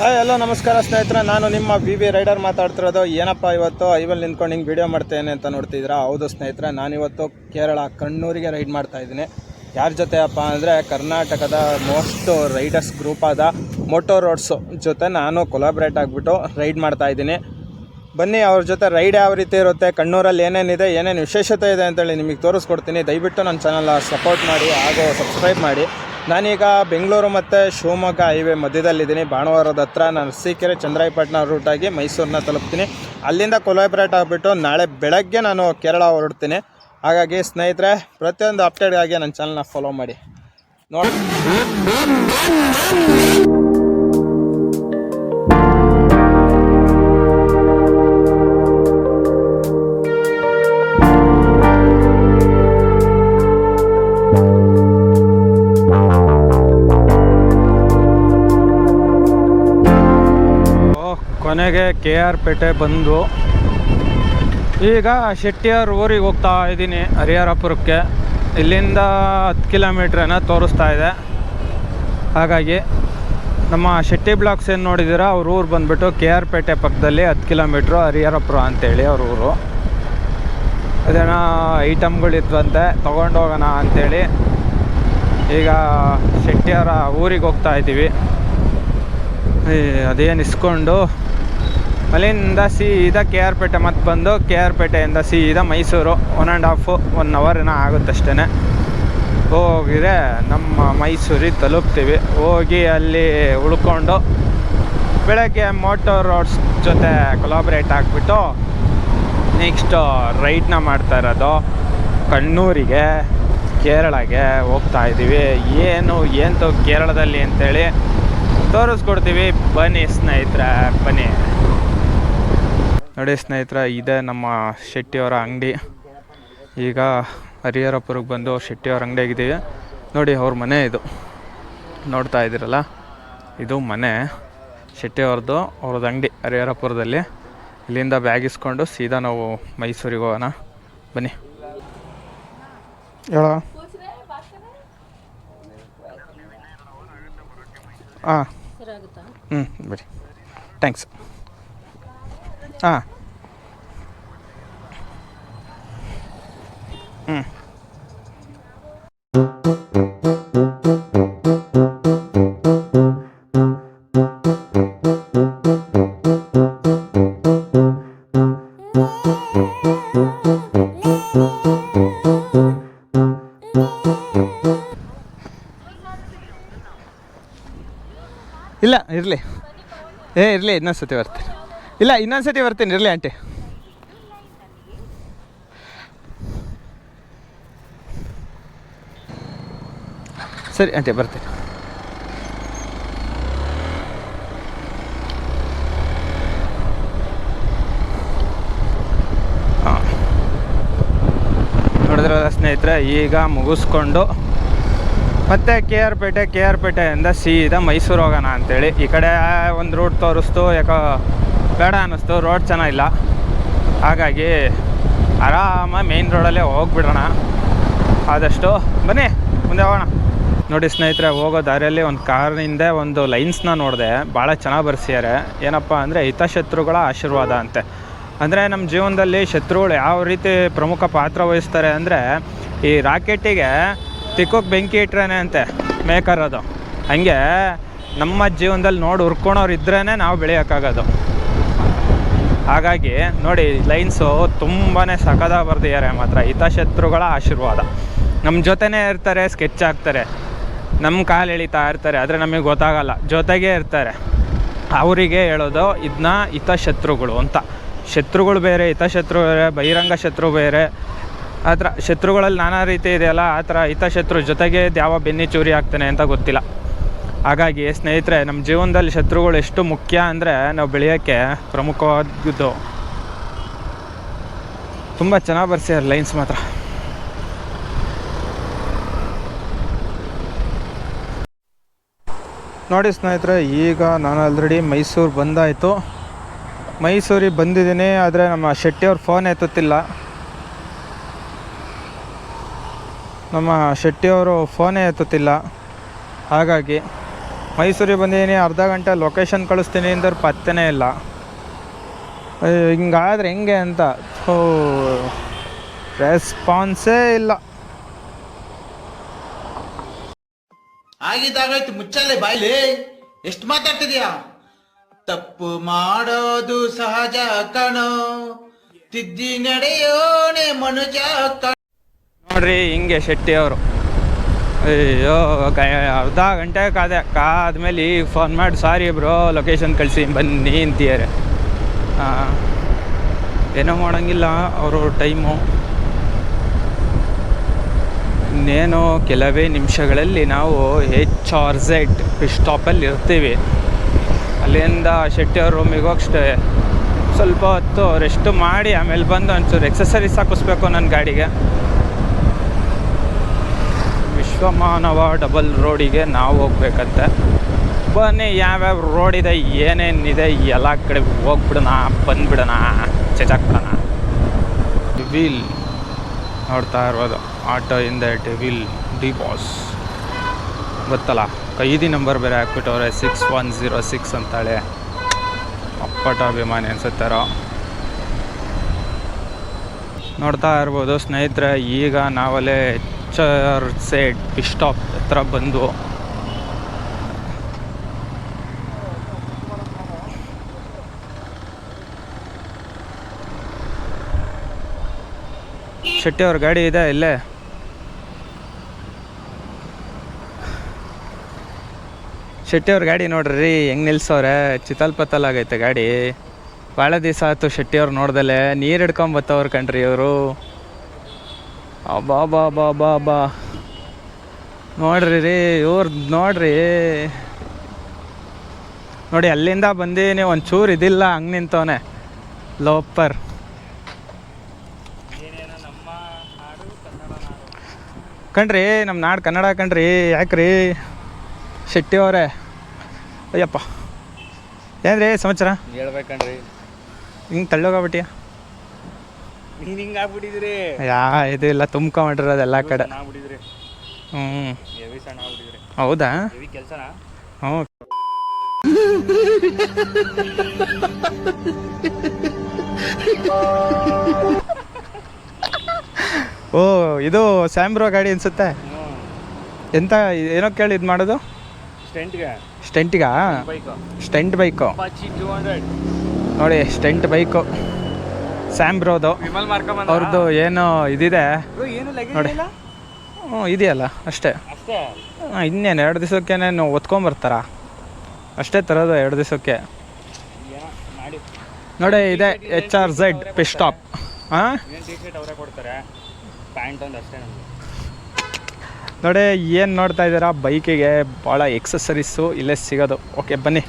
Hi, hello, ನಮಸ್ಕಾರ ಸ್ನೇಹಿತರೆ. ನಾನು ನಿಮ್ಮ ಬಿ ಬಿ ರೈಡರ್ ಮಾತಾಡ್ತಿರೋದು. ಏನಪ್ಪ ಇವತ್ತು? ಐವಲ್ಲಿ ನಿಂತ್ಕೊಂಡು ಹಿಂಗೆ ವಿಡಿಯೋ ಮಾಡ್ತೇನೆ ಅಂತ ನೋಡ್ತಿದ್ದೀರಾ? ಹೌದು ಸ್ನೇಹಿತರೆ, ನಾನಿವತ್ತು ಕೇರಳ ಕಣ್ಣೂರಿಗೆ ರೈಡ್ ಮಾಡ್ತಾ ಇದ್ದೀನಿ. ಯಾರ ಜೊತೆ ಅಪ್ಪ ಅಂದರೆ ಕರ್ನಾಟಕದ ಮೋಸ್ಟ್ ರೈಡರ್ಸ್ ಗ್ರೂಪ್ ಆದ ಮೋಟೋ ರೋಡ್ಸು ಜೊತೆ ನಾನು ಕೊಲಾಬ್ರೇಟ್ ಆಗಿಬಿಟ್ಟು ರೈಡ್ ಮಾಡ್ತಾ ಇದ್ದೀನಿ. ಬನ್ನಿ, ಅವ್ರ ಜೊತೆ ರೈಡ್ ಯಾವ ರೀತಿ ಇರುತ್ತೆ, ಕಣ್ಣೂರಲ್ಲಿ ಏನೇನಿದೆ ಏನೇನು ವಿಶೇಷತೆ ಇದೆ ಅಂತೇಳಿ ನಿಮಗೆ ತೋರಿಸ್ಕೊಡ್ತೀನಿ. ದಯವಿಟ್ಟು ನನ್ನ ಚಾನಲ್ನ ಸಪೋರ್ಟ್ ಮಾಡಿ, ಹಾಗೂ ಸಬ್ಸ್ಕ್ರೈಬ್ ಮಾಡಿ. ನಾನೀಗ ಬೆಂಗಳೂರು ಮತ್ತು ಶಿವಮೊಗ್ಗ ಹೈವೇ ಮಧ್ಯದಲ್ಲಿದ್ದೀನಿ. ಭಾನುವಾರದ ಹತ್ರ ನಾನು ಸೀಕೆರೆ ಚಂದ್ರಾಯಪಟ್ಟಣ ರೂಟಾಗಿ ಮೈಸೂರನ್ನ ತಲುಪ್ತೀನಿ. ಅಲ್ಲಿಂದ ಕೊಲಾಬ್ರೇಟ್ ಆಗಿಬಿಟ್ಟು ನಾಳೆ ಬೆಳಗ್ಗೆ ನಾನು ಕೇರಳ ಹೊರಡ್ತೀನಿ. ಹಾಗಾಗಿ ಸ್ನೇಹಿತರೆ, ಪ್ರತಿಯೊಂದು ಅಪ್ಡೇಟ್ಗಾಗಿ ನನ್ನ ಚಾನಲ್ನ ಫಾಲೋ ಮಾಡಿ. ನೋಡಿ ಕೊನೆಗೆ ಕೆ ಆರ್ ಪೇಟೆ ಬಂದು ಈಗ ಶೆಟ್ಟಿಯವ್ರ ಊರಿಗೆ ಹೋಗ್ತಾ ಇದ್ದೀನಿ ಹರಿಹರಪುರಕ್ಕೆ. ಇಲ್ಲಿಂದ ಹತ್ತು ಕಿಲೋಮೀಟ್ರನ್ನ ತೋರಿಸ್ತಾ ಇದೆ. ಹಾಗಾಗಿ ನಮ್ಮ ಶೆಟ್ಟಿ ಬ್ಲಾಕ್ಸ್ ಏನು ನೋಡಿದ್ದೀರಾ, ಅವ್ರ ಊರು ಬಂದುಬಿಟ್ಟು ಕೆ ಆರ್ ಪೇಟೆ ಪಕ್ಕದಲ್ಲಿ ಹತ್ತು ಕಿಲೋಮೀಟ್ರು ಹರಿಹರಪುರ ಅಂತೇಳಿ ಅವ್ರ ಊರು. ಅದೇನೋ ಐಟಮ್ಗಳಿದ್ವಂತೆ ತೊಗೊಂಡು ಹೋಗೋಣ ಅಂಥೇಳಿ ಈಗ ಶೆಟ್ಟಿಯವರ ಊರಿಗೆ ಹೋಗ್ತಾ ಇದ್ದೀವಿ. ಅದೇನು ಇಸ್ಕೊಂಡು? ಅಲ್ಲಿಂದ ಸೀದಾ ಕೆ ಆರ್ ಪೇಟೆ ಮತ್ತೆ ಬಂದು ಕೆ ಆರ್ ಪೇಟೆಯಿಂದ ಸೀದಾ Mysuru. One and half one hour ಏನೋ ಆಗುತ್ತಷ್ಟೇ ಹೋಗಿದ್ರೆ ನಮ್ಮ ಮೈಸೂರಿಗೆ ತಲುಪ್ತೀವಿ. ಹೋಗಿ ಅಲ್ಲಿ ಉಳ್ಕೊಂಡು ಬೆಳಗ್ಗೆ ಮೋಟರ್ ರೋಡ್ಸ್ ಜೊತೆ ಕೊಲಾಬ್ರೇಟ್ ಆಗಿಬಿಟ್ಟು ನೆಕ್ಸ್ಟು ರೈಡ್ನ ಮಾಡ್ತಾ ಇರೋದು ಕಣ್ಣೂರಿಗೆ, ಕೇರಳಗೆ ಹೋಗ್ತಾ ಇದ್ದೀವಿ. ಏನು ಏನು ಕೇರಳದಲ್ಲಿ ಅಂತೇಳಿ ತೋರಿಸ್ಕೊಡ್ತೀವಿ. ಬನ್ನಿ ಸ್ನೇಹಿತರ ಬನ್ನಿ. ನೋಡಿ ಸ್ನೇಹಿತರ ಇದೆ ನಮ್ಮ ಶೆಟ್ಟಿಯವರ ಅಂಗಡಿ. ಈಗ ಹರಿಹರಪುರಕ್ಕೆ ಬಂದು ಶೆಟ್ಟಿಯವ್ರ ಅಂಗಡಿಯಾಗಿದ್ದೀವಿ. ನೋಡಿ ಅವ್ರ ಮನೆ ಇದು. ನೋಡ್ತಾ ಇದ್ದೀರಲ್ಲ ಇದು ಮನೆ ಶೆಟ್ಟಿಯವ್ರದ್ದು ಅವ್ರದ್ದು ಅಂಗಡಿ ಹರಿಹರಪುರದಲ್ಲಿ. ಇಲ್ಲಿಂದ ಬ್ಯಾಗ್ ಇಸ್ಕೊಂಡು ಸೀದಾ ನಾವು ಮೈಸೂರಿಗೆ ಹೋಗೋಣ. ಬನ್ನಿ. ಹೇಳೋ? ಹಾಂ ಹ್ಞೂ ಬಿಡಿ. ಥ್ಯಾಂಕ್ಸ್ ಹಾಂ ಹ್ಞೂ ಇಲ್ಲ, ಇರಲಿ. ಏ, ಇರಲಿ, ಇನ್ನೊಂದು ಸತಿ ಬರ್ತೀನಿ. ಇಲ್ಲ, ಇನ್ನೊಂದು ಸತಿ ಬರ್ತೀನಿ, ಇರಲಿ ಆಂಟಿ. ಸರಿ, ಆಂಟಿ, ಬರ್ತೀನಿ. ಸ್ನೇಹಿತರೆ, ಈಗ ಮುಗಿಸ್ಕೊಂಡು ಮತ್ತೆ K R Pete, K R ಪೇಟೆಯಿಂದ ಸೀದಾ ಮೈಸೂರು ಹೋಗೋಣ ಅಂತೇಳಿ. ಈ ಕಡೆ ಒಂದು ರೂಟ್ ತೋರಿಸ್ತು, ಯಾಕೋ ಬೇಡ ಅನ್ನಿಸ್ತು ರೋಡ್ ಚೆನ್ನಾಗಿಲ್ಲ. ಹಾಗಾಗಿ ಆರಾಮಾಗಿ ಮೇಯ್ನ್ ರೋಡಲ್ಲೇ ಹೋಗ್ಬಿಡೋಣ. ಆದಷ್ಟು ಬನ್ನಿ, ಮುಂದೆ ಹೋಗೋಣ. ನೋಡಿ ಸ್ನೇಹಿತರೆ, ಹೋಗೋ ದಾರಿಯಲ್ಲಿ ಒಂದು ಕಾರಿನಿಂದ ಒಂದು ಲೈನ್ಸ್ನ ನೋಡಿದೆ. ಭಾಳ ಚೆನ್ನಾಗಿ ಬರ್ಸಿದ್ದಾರೆ ಏನಪ್ಪ ಅಂದರೆ ಹಿತಶತ್ರುಗಳ ಆಶೀರ್ವಾದ ಅಂತೆ. ಅಂದರೆ ನಮ್ಮ ಜೀವನದಲ್ಲಿ ಶತ್ರುಗಳು ಯಾವ ರೀತಿ ಪ್ರಮುಖ ಪಾತ್ರ ವಹಿಸ್ತಾರೆ ಅಂದರೆ ಈ ರಾಕೆಟಿಗೆ ತಿಕ್ಕೋಕೆ ಬೆಂಕಿ ಇಟ್ರೇನೆ ಅಂತೆ, ಮೇಕರ್ ಅದು. ಹಂಗೆ ನಮ್ಮ ಜೀವನದಲ್ಲಿ ನೋಡಿ ಹುರ್ಕೊಳೋರು ಇದ್ರೇ ನಾವು ಬೆಳೆಯೋಕ್ಕಾಗೋದು. ಹಾಗಾಗಿ ನೋಡಿ, ಲೈನ್ಸು ತುಂಬಾ ಸಕದ ಬರ್ದಿದ್ದಾರೆ ಮಾತ್ರ. ಹಿತಶತ್ರುಗಳ ಆಶೀರ್ವಾದ. ನಮ್ಮ ಜೊತೆನೇ ಇರ್ತಾರೆ, ಸ್ಕೆಚ್ ಆಗ್ತಾರೆ ನಮ್ಮ ಕಾಲು ಎಳಿತಾ ಇರ್ತಾರೆ, ಆದರೆ ನಮಗೆ ಗೊತ್ತಾಗಲ್ಲ. ಜೊತೆಗೇ ಇರ್ತಾರೆ. ಅವರಿಗೆ ಹೇಳೋದು ಇದನ್ನ ಹಿತಶತ್ರುಗಳು ಅಂತ. ಶತ್ರುಗಳು ಬೇರೆ, ಹಿತಶತ್ರು ಬೇರೆ, ಬಹಿರಂಗ ಶತ್ರು ಬೇರೆ. ಆ ಥರ ಶತ್ರುಗಳಲ್ಲಿ ನಾನಾ ರೀತಿ ಇದೆಯಲ್ಲ, ಆ ಥರ ಹಿತಶತ್ರು ಜೊತೆಗೆ ಯಾವ ಬೆನ್ನಿ ಚೂರಿ ಆಗ್ತಾನೆ ಅಂತ ಗೊತ್ತಿಲ್ಲ. ಹಾಗಾಗಿ ಸ್ನೇಹಿತರೆ, ನಮ್ಮ ಜೀವನದಲ್ಲಿ ಶತ್ರುಗಳು ಎಷ್ಟು ಮುಖ್ಯ ಅಂದರೆ ನಾವು ಬೆಳೆಯೋಕ್ಕೆ ಪ್ರಮುಖವಾದದ್ದು ತುಂಬ ಚೆನ್ನಾಗಿ ಬರ್ಸಿದ್ದಾರೆ ಲೈನ್ಸ್ ಮಾತ್ರ. ನೋಡಿ ಸ್ನೇಹಿತರೆ, ಈಗ ನಾನು ಆಲ್ರೆಡಿ ಮೈಸೂರು ಬಂದಾಯಿತು. ಮೈಸೂರಿಗೆ ಬಂದಿದ್ದೀನಿ, ಆದರೆ ನಮ್ಮ ಶೆಟ್ಟಿಯವ್ರ ಫೋನ್ ಎತ್ತುತ್ತಿಲ್ಲ. ನಮ್ಮ ಶೆಟ್ಟಿಯವರು ಫೋನೇ ಎತ್ತುತ್ತಿಲ್ಲ. ಹಾಗಾಗಿ ಮೈಸೂರಿಗೆ ಬಂದಿದ್ದೀನಿ, ಅರ್ಧ ಗಂಟೆ ಲೊಕೇಶನ್ ಕಳಿಸ್ತೀನಿ ಅಂದ್ರೆ ಪತ್ತೆನೇ ಇಲ್ಲ. ಹಿಂಗಾದ್ರೆ ಹೆಂಗೆ ಅಂತ? ಓ ರೆಸ್ಪಾನ್ಸೇ ಇಲ್ಲ. ಆಗಿದ್ದಾಗಾಯ್ತು ಮುಚ್ಚಾಲೆ ಬಾಯ್ಲಿ? ಎಷ್ಟು ಮಾತಾಡ್ತಿದ್ಯಾ? ತಪ್ಪು ಮಾಡೋದು ಸಹಜ ಕಣೋ. ತಿದ್ದಿ ನಡೆಯೋಣೆ ಮನುಜ ನೋಡ್ರಿ, ಹಿಂಗೆ ಶೆಟ್ಟಿ ಅವರು. ಅಯ್ಯೋ ಅರ್ಧ ಗಂಟೆ ಕಾದೆ ಕಾದ್ಮೇಲೆ ಈಗ ಫೋನ್ ಮಾಡಿ. ಸಾರಿ ಬ್ರೋ ಲೊಕೇಶನ್ ಕಳಿಸಿ, ಬನ್ನಿ ಅಂತಿದ್ದಾರೆ. ಹಾಂ ಏನೋ ಮಾಡೋಂಗಿಲ್ಲ, ಅವರು ಟೈಮು. ಇನ್ನೇನು, ಕೆಲವೇ ನಿಮಿಷಗಳಲ್ಲಿ ನಾವು ಹೆಚ್ ಆರ್ ಝೆಡ್ ಸ್ಟಾಪಲ್ಲಿ ಇರ್ತೀವಿ. ಅಲ್ಲಿಂದ ಶೆಟ್ಟಿ ಅವ್ರ ರೂಮಿಗೆ ಹೋಗಷ್ಟೇ ಸ್ವಲ್ಪ ಹೊತ್ತು ರೆಸ್ಟ್ ಮಾಡಿ, ಆಮೇಲೆ ಬಂದು ಒಂಚೂರು ಎಕ್ಸಸರೀಸ್ ಹಾಕಿಸ್ಬೇಕು ನನ್ನ ಗಾಡಿಗೆ. ವಿಶ್ವಮಾನವ ಡಬಲ್ ರೋಡಿಗೆ ನಾವು ಹೋಗ್ಬೇಕಂತೆ. ಬನ್ನಿ, ಯಾವ್ಯಾವ ರೋಡ್ ಇದೆ ಏನೇನಿದೆ, ಎಲ್ಲ ಕಡೆ ಹೋಗ್ಬಿಡೋಣ, ಬಂದ್ಬಿಡೋಣ ಚಚಾಕ್ಬಿಡೋಣ ವೀಲ್ ನೋಡ್ತಾ ಇರ್ಬೋದು ಆಟೋ ಇಂದ ಡೆವಿಲ್ ಡಿ ಬಾಸ್. ಗೊತ್ತಲ್ಲ, ಕೈದಿ ನಂಬರ್ ಬೇರೆ ಹಾಕ್ಬಿಟ್ಟವ್ರೆ, ಸಿಕ್ಸ್ ಒನ್ ಝೀರೋ ಸಿಕ್ಸ್ ಅಂತಾಳೆ. ಅಪ್ಪಟ ಅಭಿಮಾನಿ ಅನ್ಸುತ್ತಾರೋ ನೋಡ್ತಾ ಇರ್ಬೋದು, ಸ್ನೇಹಿತರೆ, ಈಗ ನಾವಲ್ಲೇ ಎಚ್ ಸೈಡ್ ಸೆಡ್ ಸ್ಟಾಪ್ ಹತ್ರ ಬಂದು. ಶೆಟ್ಟಿ ಅವ್ರ ಗಾಡಿ ಇದೆ ಇಲ್ಲೇ. ಶೆಟ್ಟಿ ಅವ್ರ ಗಾಡಿ ನೋಡ್ರಿ, ಹೆಂಗೆ ನಿಲ್ಸವ್ರೆ? ಚಿತಲ್ ಪತಲ್ ಆಗೈತೆ ಗಾಡಿ. ಭಾಳ ದಿವಸ ಆಯ್ತು ಶೆಟ್ಟಿ ಅವ್ರು ನೋಡ್ದಲೆ. ನೀರು ಹಿಡ್ಕೊಂಡ್ ಬತ್ತವ್ರು ಕಣ್ರಿ ಇವರು. ಬಾ ಬಾ ಬಾ ಬಾ ಬಾ ನೋಡ್ರಿ ರೀ ಇವ್ರ ನೋಡ್ರಿ. ನೋಡಿ ಅಲ್ಲಿಂದ ಬಂದೀನಿ ಒಂಚೂರು ಇದಿಲ್ಲ ಹಂಗೆ ನಿಂತವನೆ. ಲೋಪರ್. ಕಣ್ರಿ ನಮ್ಮ ನಾಡು ಕನ್ನಡ ಕಣ್ರಿ ಯಾಕ್ರಿ? ಶೆಟ್ಟಿ ಅವರೇ. ಅಯ್ಯಪ್ಪ. ಏನ್ರಿ ಸಮಾಚಾರ? ಹೇಳ್ಬೇಕಣ್ರಿ. ಹಿಂಗೆ ತಳ್ಳೋಗ್ಬಿಟ್ಟಿಯ ನೀನ್ ಹಿಂಗ್ ಆಗ್ಬಿಟ್ಟಿದ್ರಿ? ಯಾ ಇದು ಇಲ್ಲ ತುಂಬ್ಕೊಂಡಿರೋದು ಎಲ್ಲ ಕಡೆ. ಆಗ್ಬಿಟ್ಟಿದ್ರಿ. ಹ್ಞೂ ಹೆವಿ ಸಣ್ಣ ಆಗ್ಬಿಟ್ಟಿದ್ರಿ. ಹೌದಾ? ಹೆವಿ ಕೆಲ್ಸನ? ಹ್ಞೂ ಓ ಇದು ಸ್ಯಾಮ್ರೋ ಗಾಡಿ ಅನ್ಸುತ್ತೆ? ಎಂತ ಏನೋ ಕೇಳಿ ಇದು ಮಾಡೋದು? ಸ್ಟೆಂಟ್ಗೆ. ಸ್ಟೆಂಟ್ಗಾ? Stunt bike. ನೋಡಿ ಸ್ಟೆಂಟ್ ಬೈಕು. ವಿಮಲ್ ಮಾರ್ಕೊಂಬಂದ ಅವ್ರದ್ದು ಏನು ಇದಿದೆ. ನೋಡಿ. ಹ್ಞೂ ಇದೆಯಲ್ಲ ಅಷ್ಟೇ. ಹಾಂ ಇನ್ನೇನು ಎರಡು ದಿವಸಕ್ಕೇನೇನು ಒತ್ಕೊಂಬರ್ತಾರ ಅಷ್ಟೇ ತರೋದು ಎರಡು ದಿವಸಕ್ಕೆ. ನೋಡಿ ಇದೆ ಎಚ್ ಆರ್ ಝೆಡ್ ಪಿಸ್ಟಾಪ್ ಹಾಂ? ನೋಡಿ ಏನು ನೋಡ್ತಾ ಇದ್ದೀರಾ? ಬೈಕಿಗೆ ಭಾಳ ಎಕ್ಸಸರೀಸು ಇಲ್ಲೇ ಸಿಗೋದು. ಓಕೆ ಬನ್ನಿ.